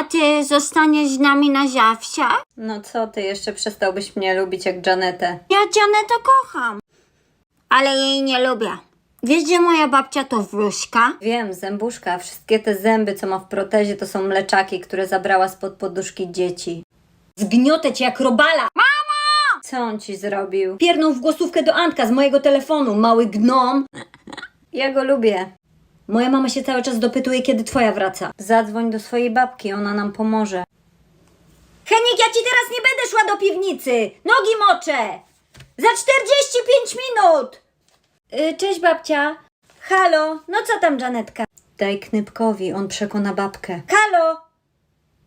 A ty zostaniesz z nami na zawsze? No co ty, jeszcze przestałbyś mnie lubić jak Janetę. Ja Janetę kocham. Ale jej nie lubię. Wiesz, że moja babcia to wróżka? Wiem, zębuszka, wszystkie te zęby, co ma w protezie, to są mleczaki, które zabrała spod poduszki dzieci. Zgniotę cię jak robala! Mama! Co on ci zrobił? Piernął w głosówkę do Antka z mojego telefonu, mały gnom. Ja go lubię. Moja mama się cały czas dopytuje, kiedy twoja wraca. Zadzwoń do swojej babki, ona nam pomoże. Henik, ja ci teraz nie będę szła do piwnicy! Nogi moczę! Za 45 minut! Y, cześć babcia. Halo, no co tam Janetka? Daj Knypkowi, on przekona babkę. Halo!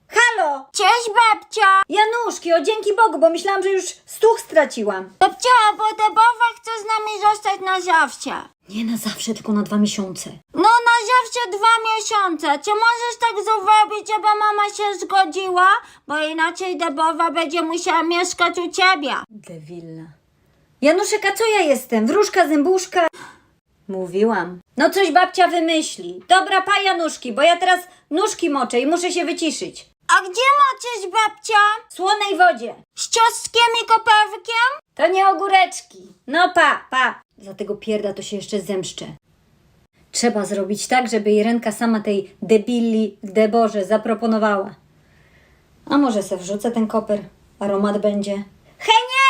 Halo! Cześć babcia! Januszki, o dzięki Bogu, bo myślałam, że już stuch straciłam. Babcia, bo Debowa chce z nami zostać na zawsze. Nie na zawsze, tylko na dwa miesiące. No na zawsze dwa miesiące. Czy możesz tak zrobić, żeby mama się zgodziła? Bo inaczej Debowa będzie musiała mieszkać u ciebie. Dewilna. Januszek, a co ja jestem? Wróżka, zębuszka? Mówiłam. No coś babcia wymyśli. Dobra, pa Januszki, bo ja teraz nóżki moczę i muszę się wyciszyć. A gdzie moczysz babcia? W słonej wodzie. Z ciostkiem i koperkiem? To nie ogóreczki. No pa, pa. Za tego pierda to się jeszcze zemszczę. Trzeba zrobić tak, żeby Irenka sama tej debili Deborze zaproponowała. A może se wrzucę ten koper? Aromat będzie. Heniek!